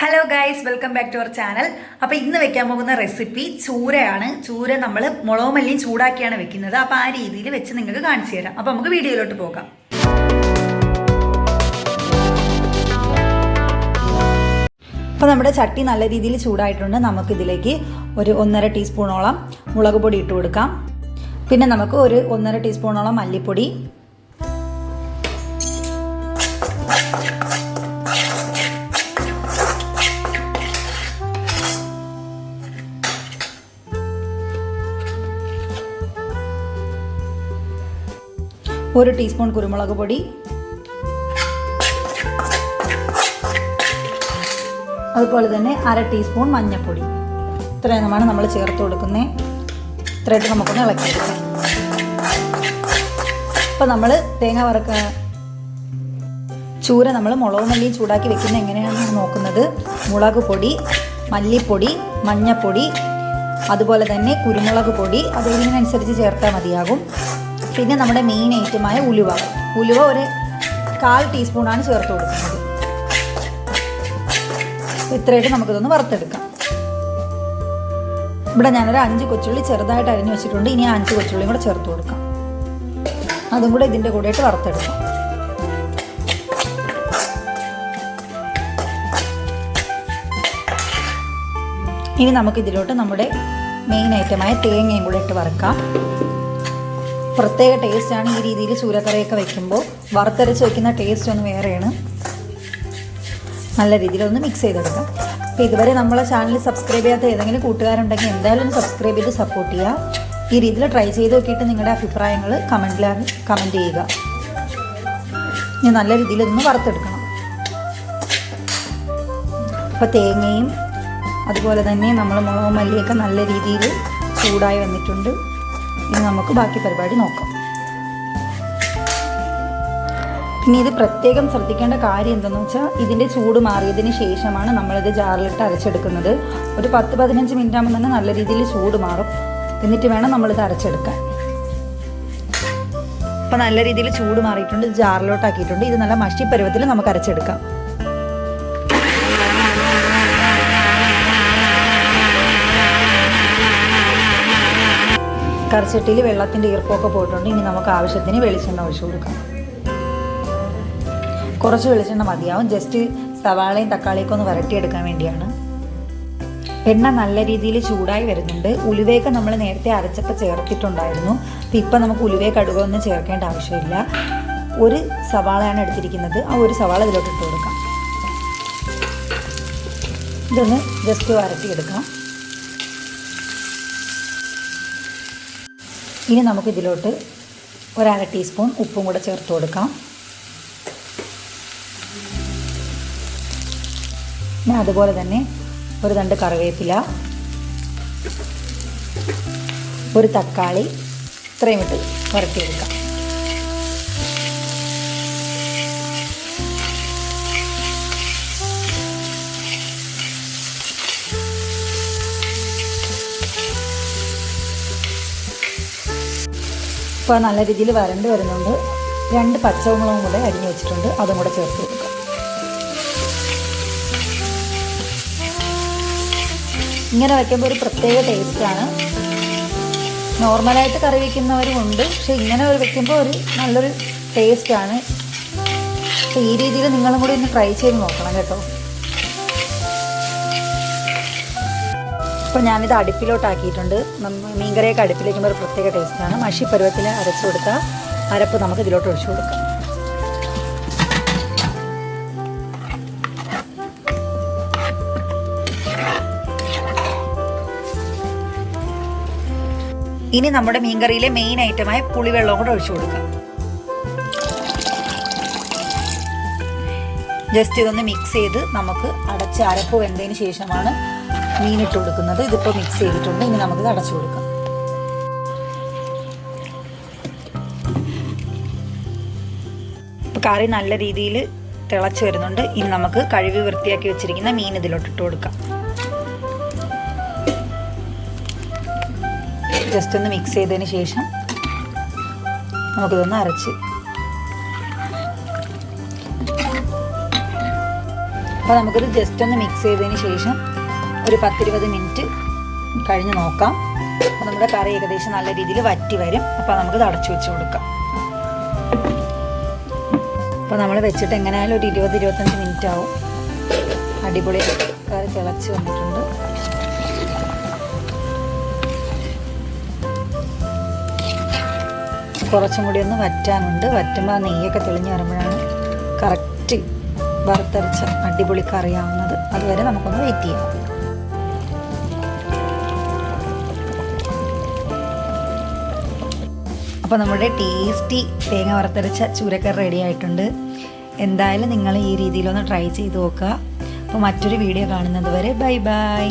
Hello guys welcome back to our channel അപ്പോൾ ഇന്ന് വെക്കാൻ പോകുന്ന റെസിപ്പി ചൂരയാണ്. ചൂര നമ്മൾ മുളക് മല്ലിയും ചൂടാക്കിയാണ് വെക്കുന്നത്. അപ്പോൾ ആ രീതിയിൽ വെച്ച് നിങ്ങൾക്ക് കാണിച്ചു തരാം. അപ്പോൾ നമുക്ക് വീഡിയോയിലോട്ട് പോകാം. അപ്പോൾ നമ്മുടെ ചട്ടി നല്ല രീതിയിൽ ചൂടായിട്ടുണ്ട്. നമുക്കിതിലേക്ക് ഒരു ഒന്നര ടീസ്പൂണോളം മുളക് പൊടി ഇട്ട് കൊടുക്കാം. പിന്നെ നമുക്ക് ഒരു ഒന്നര ടീസ്പൂണോളം മല്ലിപ്പൊടി ഒരു ടീസ്പൂൺ കുരുമുളക് പൊടി. അതുപോലെ തന്നെ അര ടീസ്പൂൺ മഞ്ഞൾപ്പൊടി. ഇത്രയുമാണ് നമ്മൾ ചേർത്ത് കൊടുക്കുന്നത് ഇത്രയായിട്ട് നമുക്കൊന്ന് ഇളക്കി ഇളക്കിയെടുക്കാം. അപ്പോൾ നമ്മൾ തേങ്ങ വറക്ക ചൂര നമ്മൾ മുളക് മല്ലി ചൂടാക്കി വെക്കുന്നത് എങ്ങനെയാണെന്ന് നോക്കുന്നത്? മുളക് പൊടി മല്ലിപ്പൊടി മഞ്ഞൾപ്പൊടി അതുപോലെ തന്നെ കുരുമുളക് പൊടി അത് ഇതിനനുസരിച്ച് ചേർത്താൽ മതിയാകും. പിന്നെ നമ്മുടെ മെയിൻ ഐറ്റമായ ഉലുവ. ഉലുവ ഒരു കാൽ ടീസ്പൂണാണ് ചേർത്ത് കൊടുക്കുന്നത്. ഇത്രയായിട്ട് നമുക്കിതൊന്ന് വറുത്തെടുക്കാം. ഇവിടെ ഞാനൊരു അഞ്ച് കൊച്ചുള്ളി ചെറുതായിട്ട് അരിഞ്ഞു വെച്ചിട്ടുണ്ട്. ഇനി അഞ്ച് കൊച്ചുള്ളിയും കൂടെ ചേർത്ത് കൊടുക്കാം. അതും കൂടെ ഇതിന്റെ കൂടെയിട്ട് വറുത്തെടുക്കാം. ഇനി നമുക്കിതിലോട്ട് നമ്മുടെ മെയിൻ ഐറ്റമായ തേങ്ങയും കൂടെ ഇട്ട് വറുക്കാം. പ്രത്യേക ടേസ്റ്റാണ് ഈ രീതിയിൽ ചൂരക്കറിയൊക്കെ വെക്കുമ്പോൾ. വറുത്തരച്ച് വെക്കുന്ന ടേസ്റ്റ് ഒന്ന് വേറെയാണ്. നല്ല രീതിയിൽ ഒന്ന് മിക്സ് ചെയ്തെടുക്കാം. അപ്പോൾ ഇതുവരെ നമ്മളെ ചാനൽ സബ്സ്ക്രൈബ് ചെയ്യാത്ത ഏതെങ്കിലും കൂട്ടുകാരുണ്ടെങ്കിൽ എന്തായാലും സബ്സ്ക്രൈബ് ചെയ്ത് സപ്പോർട്ട് ചെയ്യുക ഈ രീതിയിൽ ട്രൈ ചെയ്ത് നോക്കിയിട്ട് നിങ്ങളുടെ അഭിപ്രായങ്ങൾ കമന്റിൽ കമന്റ് ചെയ്യുക. ഇനി നല്ല രീതിയിൽ ഇതൊന്ന് വറുത്തെടുക്കണം. അപ്പോൾ തേങ്ങയും അതുപോലെ തന്നെ നമ്മൾ മുളക് മല്ലിയൊക്കെ നല്ല രീതിയിൽ ചൂടായി വന്നിട്ടുണ്ട്. ഇനി നമുക്ക് ബാക്കി പരിപാടി നോക്കാം. ഇനി ഇത് പ്രത്യേകം ശ്രദ്ധിക്കേണ്ട കാര്യം എന്തെന്ന് വെച്ചാൽ ഇതിന്റെ ചൂട് മാറിയതിന് ശേഷമാണ് നമ്മളിത് ജാറിലിട്ട് അരച്ചെടുക്കുന്നത്. ഒരു പത്ത് പതിനഞ്ച് മിനിറ്റ് ആകുമ്പോൾ തന്നെ നല്ല രീതിയിൽ ചൂട് മാറും. എന്നിട്ട് വേണം നമ്മളിത് അരച്ചെടുക്കാൻ. അപ്പോൾ നല്ല രീതിയിൽ ചൂട് മാറിയിട്ടുണ്ട് ജാറിലോട്ടാക്കിയിട്ടുണ്ട്. ഇത് നല്ല മഷി പരുവത്തിൽ നമുക്ക് അരച്ചെടുക്കാം. കറിച്ചട്ടിയിൽ വെള്ളത്തിന്റെ ഈർപ്പമൊക്കെ പോയിട്ടുണ്ട്. ഇനി നമുക്ക് ആവശ്യത്തിന് വെളിച്ചെണ്ണ ഒഴിച്ചു കൊടുക്കാം. കുറച്ച് വെളിച്ചെണ്ണ മതിയാവും. ജസ്റ്റ് സവാളയും തക്കാളിയൊക്കെ ഒന്ന് വരട്ടിയെടുക്കാൻ വേണ്ടിയാണ്. എണ്ണ നല്ല രീതിയിൽ ചൂടായി വരുന്നുണ്ട്. ഉലുവയൊക്കെ നമ്മൾ നേരത്തെ അരച്ചപ്പോൾ ചേർത്തിട്ടുണ്ടായിരുന്നു. അപ്പോൾ ഇപ്പം നമുക്ക് ഉലുവയെ കടുകൊന്നും ചേർക്കേണ്ട ആവശ്യമില്ല. ഒരു സവാളയാണ് എടുത്തിരിക്കുന്നത്. ആ ഒരു സവാള ഇതിലോട്ട് ഇട്ട് കൊടുക്കാം. ഇതൊന്ന് ജസ്റ്റ് വരട്ടിയെടുക്കാം. ഇനി നമുക്ക് നമുക്കിതിലോട്ട് ഒരര ടീസ്പൂൺ ഉപ്പും കൂടെ ചേർത്ത് കൊടുക്കാം. പിന്നെ അതുപോലെ തന്നെ ഒരു തണ്ട് കറിവേപ്പില ഒരു തക്കാളി ഇത്രയും ഇട്ട് വരട്ടിയെടുക്കാം. ഇപ്പോൾ നല്ല രീതിയിൽ വരണ്ട് വരുന്നുണ്ട്. രണ്ട് പച്ചമുളകും കൂടെ അരിഞ്ഞു വെച്ചിട്ടുണ്ട്. അതും കൂടെ ചേർത്ത് കൊടുക്കാം. ഇങ്ങനെ വയ്ക്കുമ്പോൾ ഒരു പ്രത്യേക ടേസ്റ്റാണ് നോർമലായിട്ട് കറി വയ്ക്കുന്നവരും ഉണ്ട്. പക്ഷെ ഇങ്ങനെ ഒരു വെക്കുമ്പോൾ ഒരു നല്ലൊരു ടേസ്റ്റാണ് അപ്പോൾ ഈ രീതിയിൽ നിങ്ങളും കൂടി ഒന്ന് ട്രൈ ചെയ്ത് നോക്കണം കേട്ടോ. അപ്പോൾ ഞാനിത് അടുപ്പിലോട്ടാക്കിയിട്ടുണ്ട്. മീൻകറിയൊക്കെ അടുപ്പിലേക്ക് ഒരു പ്രത്യേക ടേസ്റ്റാണ് മഷി പരുവത്തിൽ അരച്ചു കൊടുത്താൽ അരപ്പ് നമുക്ക് ഇതിലോട്ട് ഒഴിച്ചു കൊടുക്കാം. ഇനി നമ്മുടെ മീൻകറിയിലെ മെയിൻ ഐറ്റമായ പുളിവെള്ളം കൂടെ ഒഴിച്ചു കൊടുക്കാം. ജസ്റ്റ് ഇതൊന്ന് മിക്സ് ചെയ്ത് നമുക്ക് അടച്ച് അരപ്പ് വെന്തതിന് ശേഷമാണ് മീനിട്ട് കൊടുക്കുന്നത് ഇതിപ്പോൾ മിക്സ് ചെയ്തിട്ടുണ്ട്. ഇനി നമുക്ക് അടച്ചു കൊടുക്കാം. കറി നല്ല രീതിയിൽ തിളച്ച് വരുന്നുണ്ട്. ഇനി നമുക്ക് കഴുകി വൃത്തിയാക്കി വെച്ചിരിക്കുന്ന മീൻ ഇതിലോട്ട് ഇട്ട് കൊടുക്കാം. ജസ്റ്റ് ഒന്ന് മിക്സ് ചെയ്തതിന് ശേഷം നമുക്കിതൊന്ന് അരച്ച്. അപ്പോൾ നമുക്കിത് ജസ്റ്റ് ഒന്ന് മിക്സ് ചെയ്തതിന് ശേഷം ഒരു പത്തിരുപത് മിനിറ്റ് കഴിഞ്ഞ് നോക്കാം. അപ്പോൾ നമ്മുടെ കറി ഏകദേശം നല്ല രീതിയിൽ വറ്റി വരും. അപ്പോൾ നമുക്ക് അടച്ചു വെച്ച് കൊടുക്കാം. അപ്പോൾ നമ്മൾ വെച്ചിട്ട് എങ്ങനെയായാലും ഒരു ഇരുപത് ഇരുപത്തഞ്ച് മിനിറ്റ് ആവും. അടിപൊളി കറി തിളച്ച് വന്നിട്ടുണ്ട്. കുറച്ചും കൂടി ഒന്ന് വറ്റാനുണ്ട്. വറ്റുമ്പോൾ ആ നെയ്യൊക്കെ തെളിഞ്ഞ് വരുമ്പോഴാണ് കറക്റ്റ് വറുത്തരച്ച അടിപൊളി കറിയാവുന്നത് അതുവരെ നമുക്കൊന്ന് വെയിറ്റ് ചെയ്യാം. അപ്പോൾ നമ്മുടെ ടേസ്റ്റി തേങ്ങ വറുത്തരച്ച ചൂരക്കറി റെഡി ആയിട്ടുണ്ട്. എന്തായാലും നിങ്ങൾ ഈ രീതിയിലൊന്ന് ട്രൈ ചെയ്ത് നോക്കുക. അപ്പോൾ മറ്റൊരു വീഡിയോ കാണുന്നത് വരെ ബൈ ബൈ